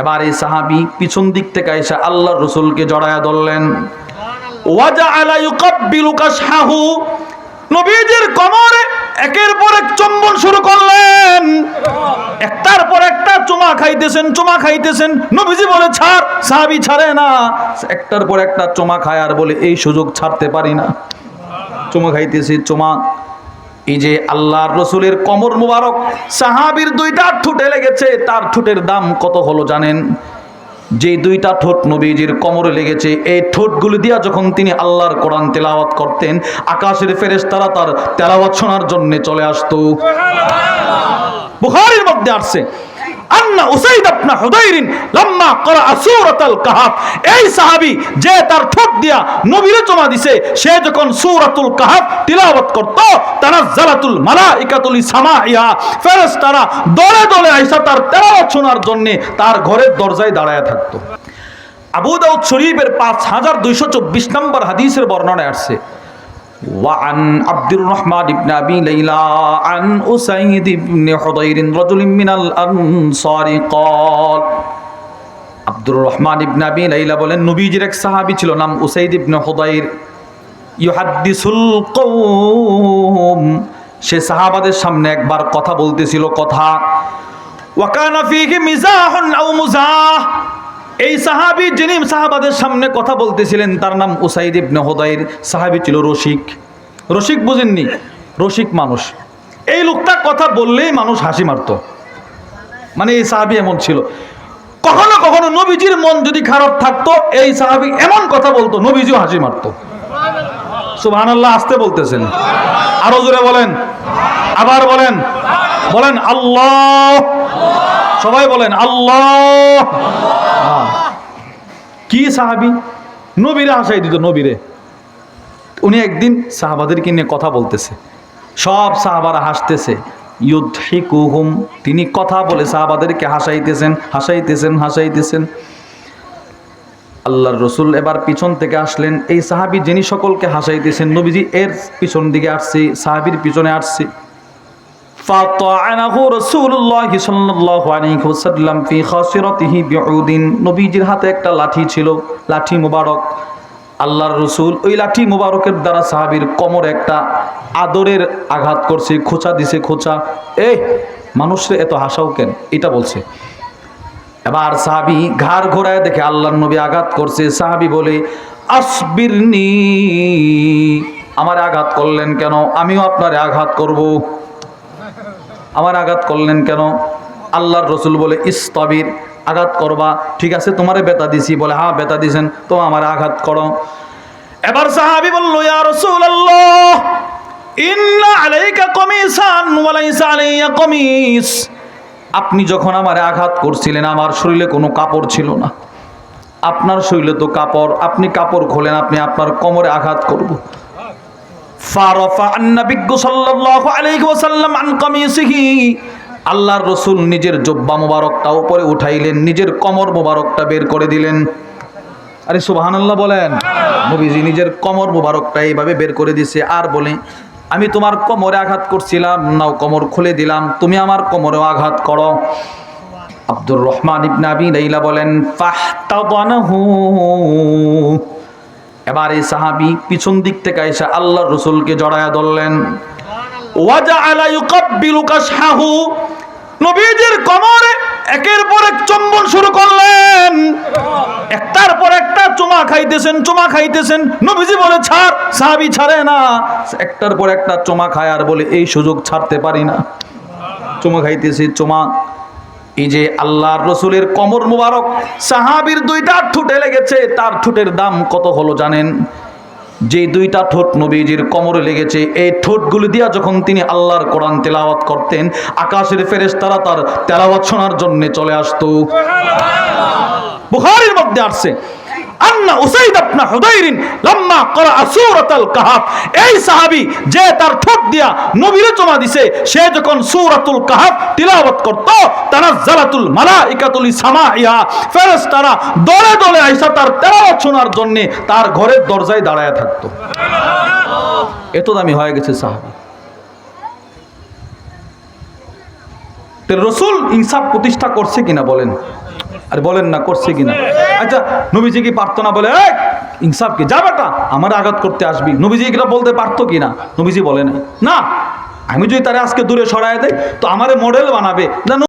এবার এই সাহাবি পিছন দিক থেকে এসে আল্লাহর রসুলকে জড়ায়া ধরলেন। নবীজির কোমরে একের পর এক চুম্বন শুরু করলেন। একটার পর একটা চুমা খাইতেছেন চুমা খাইতেছেন। নবীজি বলে, ছাড়, সাহাবি ছাড়ে না। একটার পর একটা চুমা খায় আর বলে, এই সুযোগ ছাড়তে পারি না। চুমা খাইতেছি, চুমা এই যে আল্লাহর রসুলের কমর মুবারক সাহাবির দুইটা ঠুটে লেগেছে তার ঠোঁটের দাম কত হলো জানেন? যে দুইটা ঠোঁট নবীজির কোমরে লেগেছে এই ঠোঁটগুলি দিয়া যখন তিনি আল্লাহর কোরআন তেলাওয়াত করতেন আকাশের ফেরেস তারা তার তেলাওয়াত শোনার জন্য চলে আসতো। বুখারীর মধ্যে আসছে। আন্না উসাইদ আপনা হুদাইরিন লাম্মা করা সূরাতুল কাহাফ। এই সাহাবী যে তার ঠোঁট দিয়া নবীরে জমা দিছে, সে যখন সূরাতুল কাহাফ তিলাওয়াত করত, তানাজ্জালাতুল মালাইকাতুল সামাইয়া ফেরেশতারা দলে দলে আইসা তার তেলাওয়াত শোনার জন্য তার ঘরের দরজায় দাঁড়ায় থাকতো। আবু দাউদ শরীফের পাঁচ হাজার দুইশো চব্বিশ নম্বর হাদিসের বর্ণনায় আসছে وعن عبد الرحمن بن ابي ليلى عن اسيد بن حضير رجل من الانصار قال আব্দুর রহমান ইবনে আবি লাইলা বলেন নবীজির এক সাহাবী ছিল নাম উসাইদ ইবনে হুদাইর ইউহাদ্দিসুল কওম সে সাহাবাদের সামনে একবার কথা বলতেছিল কথা ওয়াকানা ফীহি মিজাহুন আও মুজাহ এই সাহাবী যিনি সাহাবাদের সামনে কথা বলতেছিলেন, তার নাম উসাইদ ইবনে হুদাইর। সাহাবী ছিল রসিক। রসিক বুঝেননি, রসিক মানুষ। এই লোকটা কথা বললেই মানুষ হাসি মারতো। মানে এই সাহাবি এমন ছিল। কখনো কখনো নবীজির মন যদি খারাপ থাকতো, এই সাহাবি এমন কথা বলতো, নবীজিও হাসি মারতো। সুবহানাল্লাহ, আসতে বলতেছেন। আরও জোরে বলেন। আবার বলেন। বলেন আল্লাহ। সবাই বলেন আল্লাহ। কি সাহাবি? নবীরে হাসাই দিত, নবীরে। উনি একদিন সাহাবাদেরকে নিয়ে কথা বলতেছে। সব সাহাবারা হাসতেছে। ইউদ্ধিকুহুম তিনি কথা বলে সাহাবাদেরকে হাসাইতেছেন হাসাইতেছেন হাসাইতেছেন। আল্লাহর রসুল এবার পিছন থেকে আসলেন। এই সাহাবি যিনি সকলকে হাসাইতেছেন, নবীজি এর পিছন দিকে আসছে, সাহাবির পিছনে আসছে। নবীজির হাতে একটা লাঠি ছিল, লাঠি মোবারক। আল্লাহর রসুল ওই লাঠি মোবারকের দ্বারা সাহাবীর কোমরে একটা আদরের আঘাত করছে, খোঁচা দিছে, খোঁচা। এ মানুষের এত হাসাও কেন? এটা বলছে। এবার সাহাবি ঘাড় ঘোরায় দেখে আল্লাহর নবী আঘাত করছে। সাহাবি বলে, আসবিরনি। আমার আঘাত করলেন কেন? আমিও আপনারে আঘাত করব। আমার আঘাত করলেন কেন? আল্লাহর রসুল বলে ইস্তবির আঘাত করবা। ঠিক আছে, তোমারে বেতা দিছি। বলে হ্যাঁ বেতা দিছেন, তো আমার আঘাত করো। এবার সাহাবি বলল, ইয়া রাসূলুল্লাহ, ইন্না আলাইকা কমিসান ওয়া লাইসা আলাইয়া কমিস। আপনি যখন আমার আঘাত করছিলেন, আমার শরীরে কোনো কাপড় ছিল না। আপনার শরীরে তো কাপড়, আপনি কাপড় খোলেন, আপনি আপনার কোমরে আঘাত করব। আল্লাহর রসুল নিজের জব্বা মোবারকটা উপরে উঠাইলেন, নিজের কমর মোবারকটা বের করে দিলেন। আরে সুবহানাল্লাহ বলেন, নবীজি নিজের কমর মোবারকটা এইভাবে বের করে দিছে আর বলে, আমি তোমার কোমরে আঘাত করছিলাম, নাও কোমর খুলে দিলাম, তুমি আমার কোমরেও আঘাত করো। আব্দুর রহমান ইবনে আবি লাইলা বলেন, ফাহতাদানাহু। এবার এই সাহাবি পিছন দিক থেকে এসে আল্লাহর রসুলকে জড়ায়া ধরলেন। নবীজির কোমরে একের পর এক শুরু করলেন। একটার পর একটা চুমা খাইতেছেন চুমা খাইতেছেন। বলে ছাড়ে না। একটার পর একটা চুমা খায় আর বলে, এই সুযোগ ছাড়তে পারি না। চুমা খাইতেছি, চুমা এই যে আল্লাহর রসুলের কমর মুবারক সাহাবির দুইটা ঠুটে লেগেছে তার ঠুটের দাম কত হলো জানেন? যে দুইটা ঠোঁট নবীজির কোমরে লেগেছে এই ঠোঁটগুলি দিয়া যখন তিনি আল্লাহর কোরআন তেলাওয়াত করতেন আকাশের ফেরেস তারা তার তেলাওয়াত শোনার জন্য চলে আসতো। বুখারীর মধ্যে আসছে। আন্না উসাইদ আপনা হুদাইরিন করা এই সাহাবী যে তার ঠোঁট দিয়া নবীরে জমা দিছে, সে যখন সূরাতুল কাহাফ তিলাওয়াত করত দলে দলে আইসা তার তেলাওয়াত শোনার জন্য তার ঘরের দরজায় দাঁড়ায় থাকতো। এত দামি হয়ে গেছে সাহাবী। রসুল ইনসাফ প্রতিষ্ঠা করছে কিনা বলেন? আরে বলেন না, করছে কিনা? আচ্ছা নবীজি কি পারতো না বলে ইনসাফ কি যা বেটা, আমার আঘাত করতে আসবি। নবীজি এটা বলতে পারতো কিনা? নবীজি বলে না, আমি যদি তারা আজকে দূরে সরাই দেয় তো আমারে মডেল বানাবে।